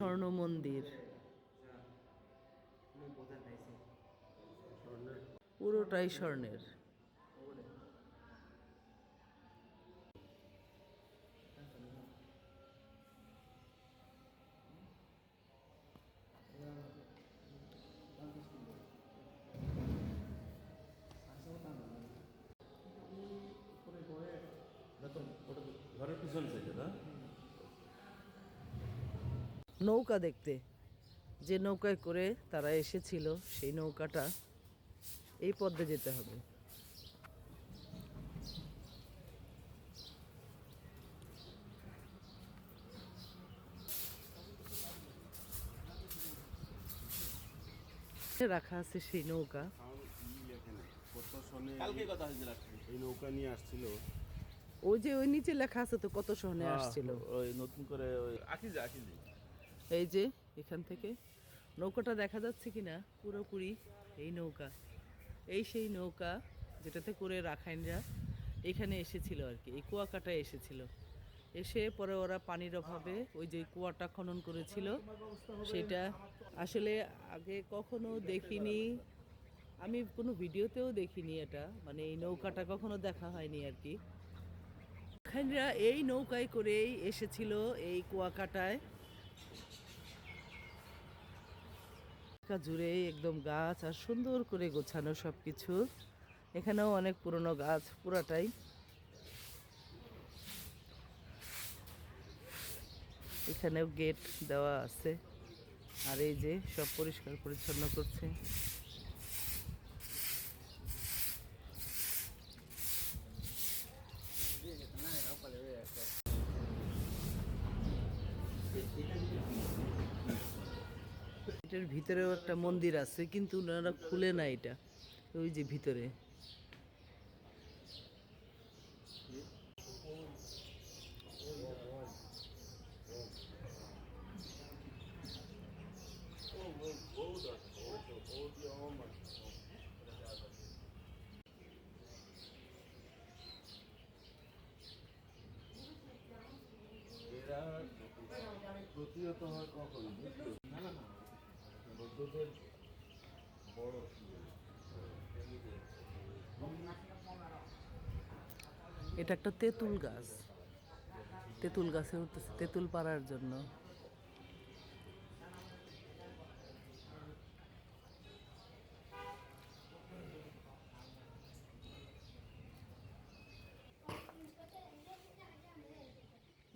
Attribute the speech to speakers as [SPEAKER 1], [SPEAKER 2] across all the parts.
[SPEAKER 1] স্বর্ণ মন্দির পুরোটাই স্বর্ণের।
[SPEAKER 2] ঘরের পিছন
[SPEAKER 1] নৌকা দেখতে। যে নৌকায় করে তারা এসেছিল সেই নৌকাটা এই পদ্মে যেতে হবে। রাখা আছে সেই নৌকা।
[SPEAKER 2] কত সনে
[SPEAKER 3] কালকে কথা হয়েছিল
[SPEAKER 2] এই নৌকা নিয়ে আসছিল।
[SPEAKER 1] ওই যে ওই নিচে লেখা আছে তো কত সহনে আসছিল।
[SPEAKER 2] ওই নতুন করে ওই
[SPEAKER 3] আকি যা আকি যা
[SPEAKER 1] এই যে এখান থেকে। নৌকাটা দেখা যাচ্ছে কি না পুরোপুরি এই নৌকা। এই সেই নৌকা যেটাতে করে রাখাইনরা এখানে এসেছিল আর কি, এই কুয়াকাটায় এসেছিল। এসে পরে ওরা পানির অভাবে ওই যে কুয়াটা খনন করেছিল, সেটা আসলে আগে কখনো দেখিনি। আমি কোনো ভিডিওতেও দেখিনি এটা মানে এই নৌকাটা কখনো দেখা হয়নি আর কি। রাখাইনরা এই নৌকায় করেই এসেছিল এই কুয়াকাটায়। এলাকা জুড়ে একদম গাছ আর সুন্দর করে গোছানো সব কিছু এখানেও অনেক পুরনো গাছ, পুরাটাই। এখানেও গেট দেওয়া আছে। আর এই যে সব পরিষ্কার পরিচ্ছন্ন করছে। এটার ভিতরেও একটা মন্দির আছে, কিন্তু ওনারা খুলে না এটা। ওই যে ভিতরে।
[SPEAKER 2] এরা প্রতিহত হয় কখন?
[SPEAKER 1] এটা একটা তেঁতুল গাছ। তেঁতুল গাছে উঠতেছে তেঁতুল পাড়ার জন্য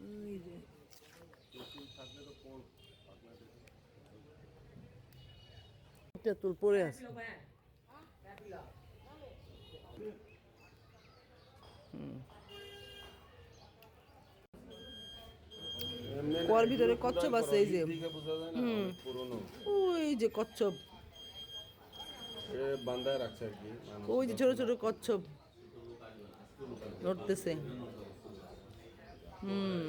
[SPEAKER 1] ওই যে
[SPEAKER 2] তেঁতুল থাকলে তো কোন আপনাদের
[SPEAKER 1] তেঁতুল পড়ে আছে। কুয়ার ভিতরে কচ্ছপ আছে এই যে।
[SPEAKER 2] পুরনো
[SPEAKER 1] ওই যে কচ্ছপ। ওই যে ছোট ছোট কচ্ছপ। নড়তেছে। হুম।